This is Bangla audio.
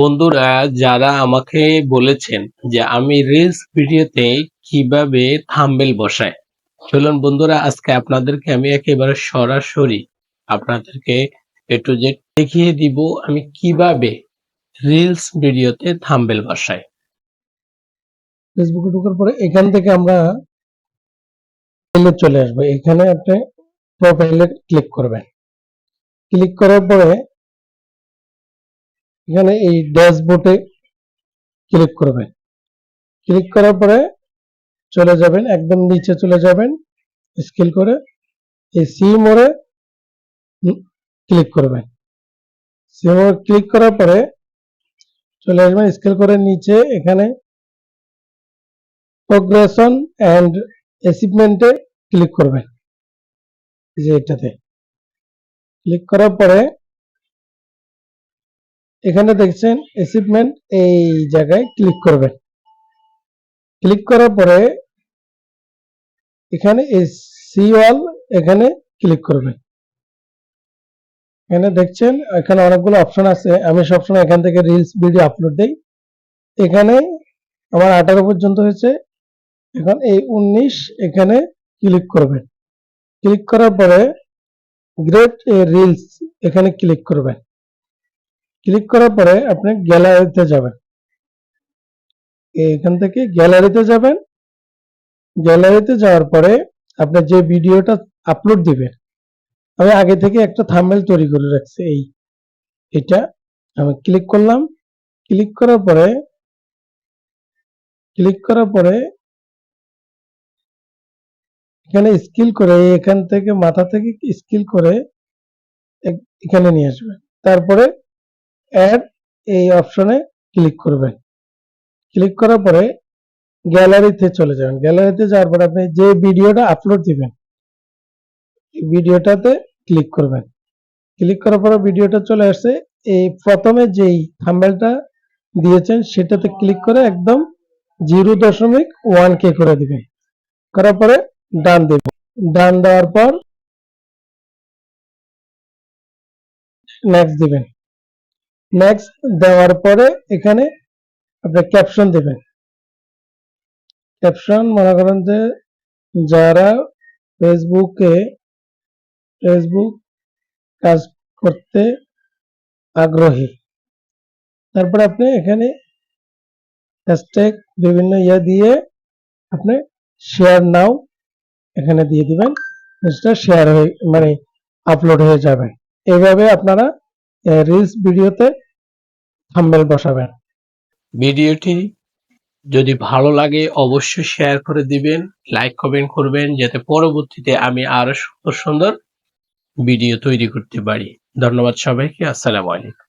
বন্ধুরা, যারা আমাকে বলেছেন যে আমি রিলস ভিডিওতে কীভাবে থাম্বেল বসাই। চলুন বন্ধুরা, আজকে আপনাদেরকে আমি একেবারে সরাসরি আপনাদেরকে একটু যে দেখিয়ে দিব আমি কীভাবে রিলস ভিডিওতে থাম্বেল বসাই। ফেসবুকে ঢোকার পরে এখান থেকে আমরা চলে আসব। এখানে আপনি প্রোফাইলে ক্লিক করবেন। ক্লিক করার পরে এখানে এই ড্যাশবোর্ডে ক্লিক করবেন। ক্লিক করার পরে চলে যাবেন, একদম নিচে চলে যাবেন স্কেল করে এই সি মোড়ে ক্লিক করবেন। সি মোড়ে ক্লিক করার পরে চলে আসবেন স্কেল করে নিচে এখানে প্রোগ্রেশন অ্যান্ড অ্যাচিভমেন্টে ক্লিক করবেন। যে এটাতে। ক্লিক করার পরে এখানে দেখছেন অ্যাচিভমেন্ট এই জায়গায় ক্লিক করবেন। ক্লিক করার পরে এখানে সি ওয়াল এখানে ক্লিক করবেন। এখানে দেখছেন এখানে অনেকগুলো অপশন আছে। আমি সবসময় এখান থেকে রিলস ভিডিও আপলোড দেই। এখানে আমার আঠারো পর্যন্ত হয়েছে। এখন এই উনিশ এখানে ক্লিক করবেন। ক্লিক করার পরে গ্রেট রিলস এখানে ক্লিক করবেন। ক্লিক করার পরে আপনি গ্যালারিতে যাবেন। এখান থেকে গ্যালারিতে যাবেন। গ্যালারিতে যাওয়ার পরে আপনি যে ভিডিওটা আপলোড দিবেন, আমি আগে থেকে একটা থাম্বনেল তৈরি করে রাখছি, এই। এটা আমি ক্লিক করলাম। ক্লিক করার পরে, ক্লিক করার পরে এখানে স্কিল করে, এখান থেকে মাথা থেকে স্কিল করে এখানে নিয়ে আসবেন। তারপরে অ্যাড এই অপশনে ক্লিক করবেন। ক্লিক করার পরে গ্যালারিতে চলে যাবেন। গ্যালারিতে যাওয়ার পরে আপনি যে ভিডিওটা আপলোড দিবেন ভিডিওটাতে ক্লিক করবেন। ক্লিক করার পরে ভিডিওটা চলে আসছে। এই প্রথমে যেই থাম্বেলটা দিয়েছেন, সেটাতে ক্লিক করে একদম জিরো দশমিক ওয়ান কে করে দিবেন। করার পরে ডান দিবেন। ডান দেওয়ার পর নেক্সট দিবেন। নেক্সট দেওয়ার পরে এখানে আপনি ক্যাপশন দিবেন। ক্যাপশন মনে করেন যে যারা ফেসবুকে, ফেসবুক কাজ করতে আগ্রহী, তারপর আপনি এখানে হ্যাশট্যাগ বিভিন্ন ইয়া দিয়ে আপনি শেয়ার নাও এখানে দিয়ে দিবেন। জিনিসটা শেয়ার হয়ে মানে আপলোড হয়ে যাবে। এইভাবে আপনারা রিলস ভিডিওতে থাম্বনেল বসাবেন। ভিডিওটি যদি ভালো লাগে অবশ্যই শেয়ার করে দিবেন লাইক কমেন্ট করবেন, যাতে পরবর্তীতে আমি আরও সুন্দর সুন্দর ভিডিও তৈরি করতে পারি। ধন্যবাদ সবাইকে, আসসালামু আলাইকুম।